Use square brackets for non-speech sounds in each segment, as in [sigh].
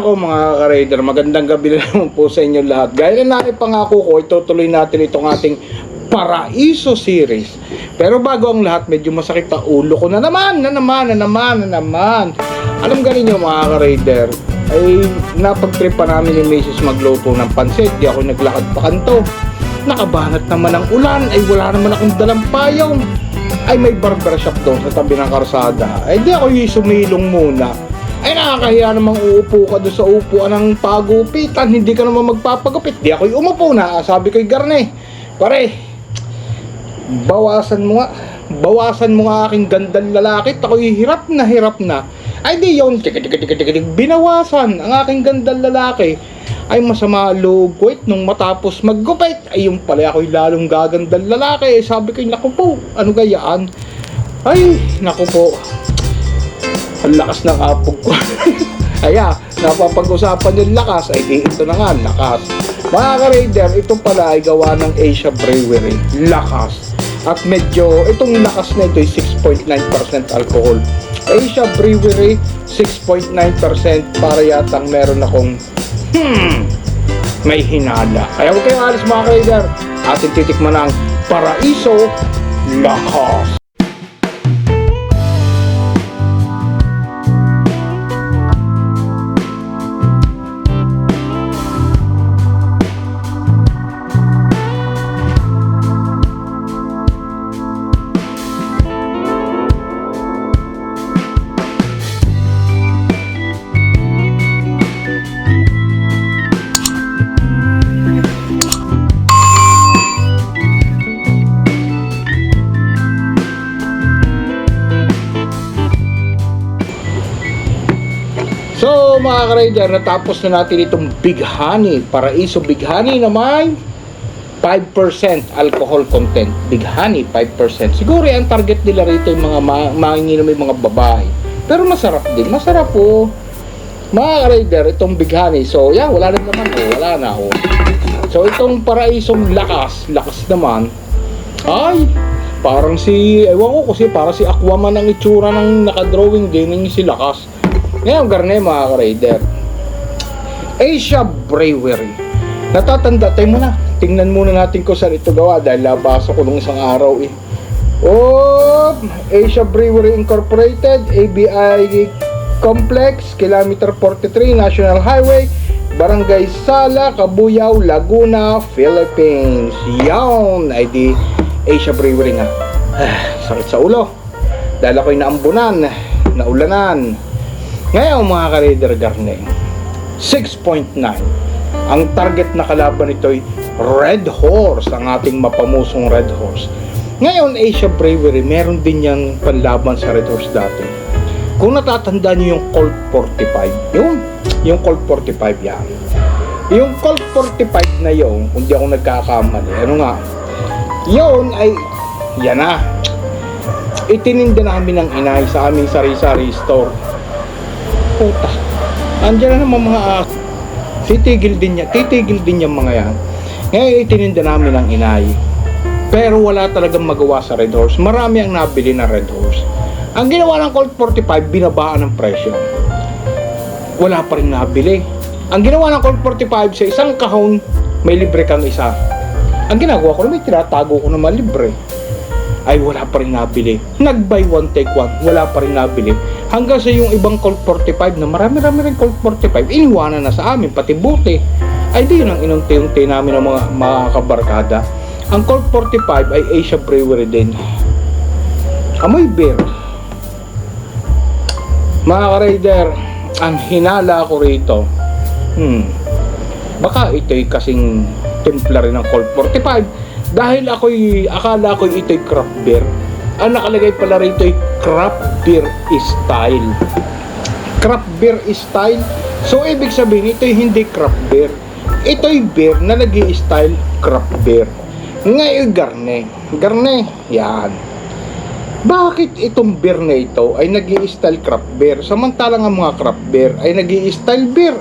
Ay nako mga ka-raider, magandang gabi na naman po sa inyo lahat. Gaya na naipangako ko, itutuloy natin itong ating Paraiso series. Pero bago ang lahat, medyo masakit ang ulo ko na naman, na naman, na naman, na naman. Alam ganin nyo mga ka-raider, ay napag-trip pa namin ni Mrs. magluto ng pansit. Di ako naglakad pa kanto. Nakabanat naman ang ulan, ay wala naman akong dalang payong. Ay may barbershop doon sa tabi ng karsada. Ay di ako yung sumilong muna. Ay nakakahiya namang uupo ka doon sa upuan ng pagupitan. Hindi ka naman magpapagupit. Di ako yung umupo na. Sabi ko Garne, pare, bawasan mo nga. Bawasan mo nga aking gandang lalaki. Ako'y hirap na hirap na. Ay di yun, binawasan ang aking gandang lalaki. Ay masama loob ko nung matapos maggupit. Ay yung pala ako'y lalong gagandang lalaki. Sabi ko, naku po, ano gayaan? Ay, naku po, ang lakas ng apog ko. [laughs] Aya, napapag-usapan yung lakas, ay di ito na nga, lakas. Mga ka-raider, ito pala ay gawa ng Asia Brewery. Lakas. At medyo, itong lakas na ito ay 6.9% alcohol. Asia Brewery, 6.9% para yatang meron akong, hmm, may hinala. Kaya huwag kayong alis mga ka-raider. Ating titikman ang Paraiso Lakas. So mga ka-rider, natapos na natin itong Big Honey, Paraiso Big Honey na may 5% alcohol content. Big Honey, 5%. Siguro ang target nila rito yung mga ma- manginginom yung mga babae. Pero masarap din, masarap po. Mga ka-rider, itong Big Honey. So yeah, wala na naman. Oh, wala na oh. So itong Paraisong Lakas, lakas naman. Ay, parang si, ewan ko kasi parang si Aquaman ang itsura ng nakadrawing din yung si Lakas. Ngayon, garne mga ka-raider. Asia Brewery. Natatanda tayo muna. Tingnan muna natin kung saan ito gawa dahil nabasa ko nung isang araw eh. Oh, Asia Brewery Incorporated, ABI Complex, Kilometer 43, National Highway, Barangay Sala, Cabuyao, Laguna, Philippines. Yan, ay di Asia Brewery nga. Ah, sakit sa ulo. Dahil ako'y naambunan, naulanan. Ngayon mga ka-Raider Garne, 6.9. Ang target na kalaban nito ay Red Horse, ang ating mapamusong Red Horse. Ngayon, Asia Brewery, meron din yung panlaban sa Red Horse dati. Kung natatandaan niyo yung Colt 45, yun, yung Colt 45 yan. Yung Colt 45 na yun, kung di ako nagkakamali, ano nga, yun ay, yan na, itininda namin ng inay sa aming sari-sari store puta. Andiyan na naman mga aso. Titigil din niya, titigil din yung mga yan. Ngayon itininda namin ang inay. Pero wala talagang magawa sa Red Horse. Marami ang nabili ng Red Horse. Ang ginawa ng Colt 45, binabaan ng presyo. Wala pa rin nabili. Ang ginawa ng Colt 45 sa isang kahon, may libre kang isa. Ang ginagawa ko, may tinatago ko naman libre ay wala pa rin nabili. Nag-buy one take one, wala pa rin nabili. Hanggang sa yung ibang Colt 45 na marami-rami rin Colt 45, iniwanan na sa amin, pati buti. Ay di yun ang inunti-unti namin ng mga, mga kabarkada. Ang Colt 45 ay Asia Brewery din. Amoy beer. Mga ka-raider, ang hinala ko rito, hmm, baka ito'y kasing timpla rin ng Colt 45 dahil ako'y, akala ko ito'y craft beer. Ang nakalagay pala rito ay craft beer style. Craft beer style. So, ibig sabihin, ito'y hindi craft beer. Ito'y beer na nag style craft beer. Ngayon, garne. Garne. Yan. Bakit itong beer na ito ay nag style craft beer? Samantalang ang mga craft beer ay nag style beer.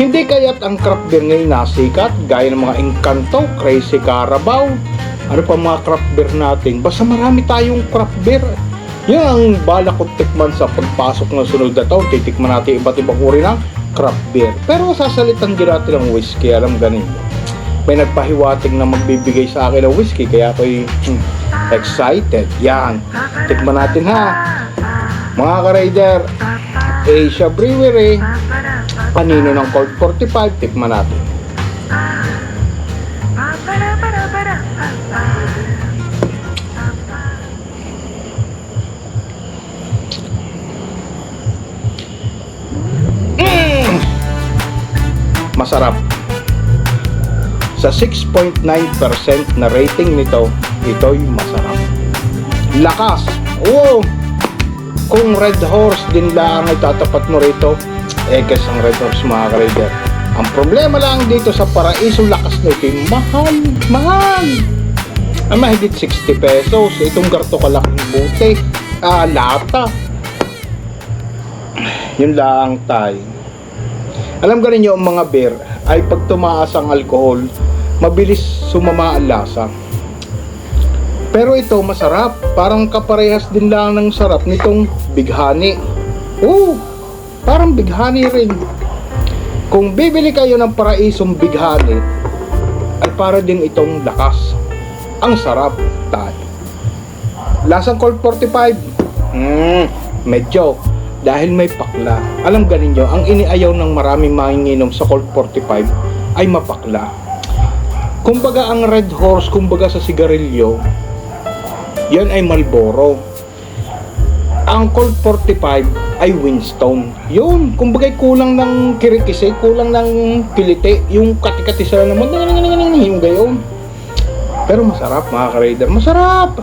Hindi kaya't ang craft beer ngayon nasikat gaya ng mga Encanto, Crazy Carabao, ano pa mga craft beer natin. Basta marami tayong craft beer. Yan ang balak ko tikman sa pagpasok ng sunod na taon. Titikman natin iba't ibang uri ng craft beer. Pero sasalitan din natin ng whiskey, alam ganin. May nagpahiwating na magbibigay sa akin ng whiskey, kaya ako'y hmm, excited. Yan. Tikman natin ha. Mga ka-rider, Asia Brewery, kanino ng Colt 45, tikman natin. Mm! Masarap. Sa 6.9% na rating nito, ito'y masarap. Lakas. Oo. Kung Red Horse din lang ay tatapat mo rito, eh kasi ang Red Horse mga ka-rider. Ang problema lang dito sa paraiso lakas nito, yung mahal, mahal. Ang mahigit 60 pesos. Itong garto kalaking buti. Ah, lata. Yun lang tayo. Alam ka ninyo ang mga beer ay pag tumaas ang alcohol, mabilis sumama ang lasa. Pero ito masarap, parang kaparehas din lang ng sarap nitong bighani. Oo, parang bighani rin. Kung bibili kayo ng paraisong bighani, ay para din itong lakas. Ang sarap, tayo. Lasang Colt 45. Hmm, medyo. Dahil may pakla. Alam ganin nyo, ang iniayaw ng maraming manginginom sa Colt 45 ay mapakla. Kumbaga ang Red Horse, kumbaga sa sigarilyo, yan ay Marlboro. Ang Colt 45 ay Winston. Yun, kumbaga kulang ng kirikise, kulang ng kilite, yung katikati sila naman, yung gayon. Pero masarap mga ka-raider, masarap!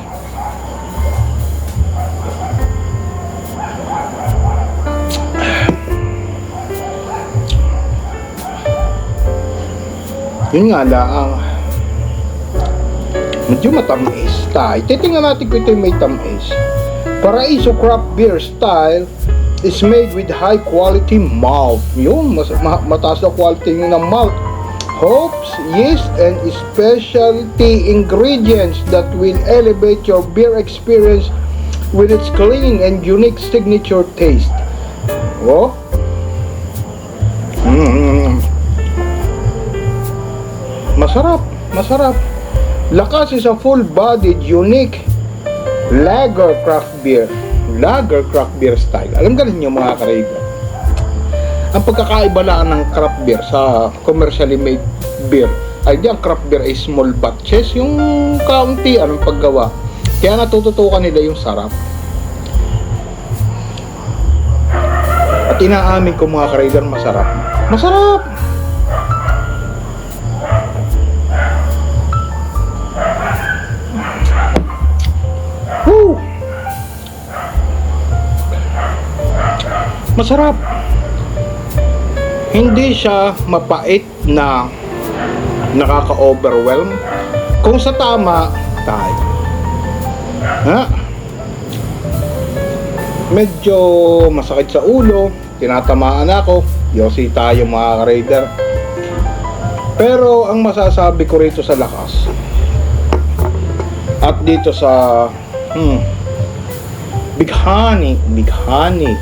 Yun nga lang, medyo matamis tayo. Titingnan natin kung ito may tamis. Paraiso craft beer style is made with high quality malt. Yun, mas, ma, mataas na quality yun ng malt. Hops, yeast, and specialty ingredients that will elevate your beer experience with its clean and unique signature taste. Oh. Mm. Masarap, masarap. Lakas is a full-bodied, unique lager craft beer. Lager craft beer style. Alam ka ninyo mga ka-raider. Ang pagkakaiba lang ng craft beer sa commercially made beer ay di ang craft beer ay small batches, yung kaunti anong paggawa. Kaya natututukan nila yung sarap. At inaamin ko mga ka-raider, masarap. Masarap! Masarap. Hindi siya mapait na nakaka-overwhelm. Kung sa tama, tayo. Ha? Medyo masakit sa ulo, tinatamaan ako. Yosi tayo mga ka-raider. Pero ang masasabi ko rito sa lakas at dito sa hmm, Big Honey, Big Honey.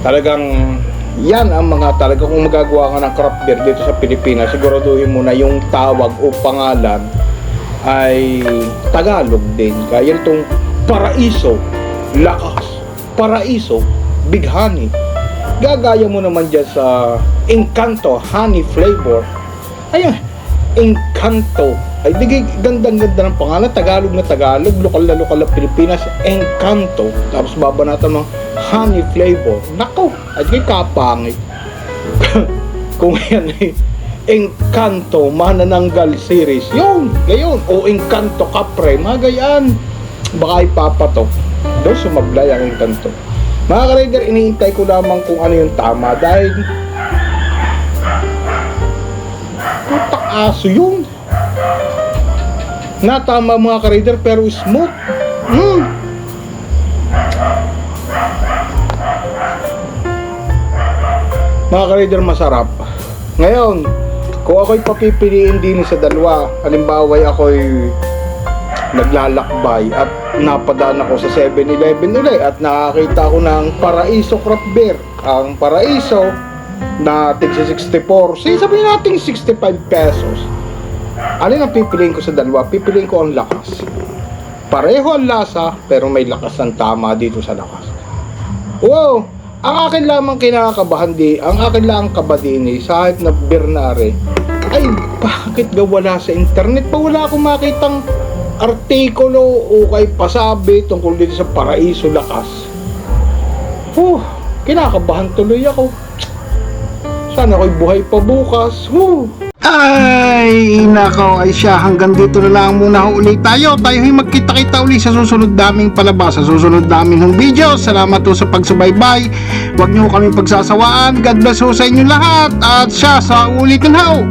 Talagang yan ang mga talaga kung magagawa ka ng craft beer dito sa Pilipinas, siguraduhin mo na yung tawag o pangalan ay Tagalog din. Kaya itong Paraiso, Lakas, Paraiso, Big Honey. Gagaya mo naman dyan sa Encanto Honey Flavor. Ayun, Encanto. Ay, di gandang-ganda ng pangalan. Tagalog na Tagalog, lokal na lokal na Pilipinas, Encanto. Tapos babanatan ng honey flavor. Nako, ay kay kapangit. [laughs] Kung yan ay Encanto Manananggal series. Yun, gayon. O Encanto Capre, mga gayaan. Baka ipapatok. Doon sumablay ang Encanto. Mga ka-rider, iniintay ko lamang kung ano yung tama dahil putak aso yun. Natama mga ka-rider pero smooth. Mm. Mga ka-rider masarap. Ngayon, kung ako'y papipiliin din sa dalawa, halimbawa ako'y naglalakbay at napadaan ako sa 7-Eleven ulit at nakakita ko ng Paraiso Craft Beer. Ang Paraiso na tigsa 64. Say, sabihin natin 65 pesos. Alin ang pipiliin ko sa dalawa? Pipiliin ko ang lakas. Pareho ang lasa, pero may lakas ng tama dito sa lakas. Wow! Ang akin lamang kinakabahan di, ang akin lang kabadini sa kahit na Bernare, ay bakit daw wala sa internet pa wala akong makitang artikulo o kay pasabi tungkol dito sa paraiso lakas. Huh, kinakabahan tuloy ako. Sana ako'y buhay pa bukas. Huh. Ay, nako, ay siya, hanggang dito na lang muna ho tayo. Tayo ay magkita-kita ulit sa susunod daming palabas, sa susunod daming hong video. Salamat po sa pagsubaybay. Huwag niyo kami pagsasawaan. God bless ho sa inyo lahat. At siya, sa ulitin ho.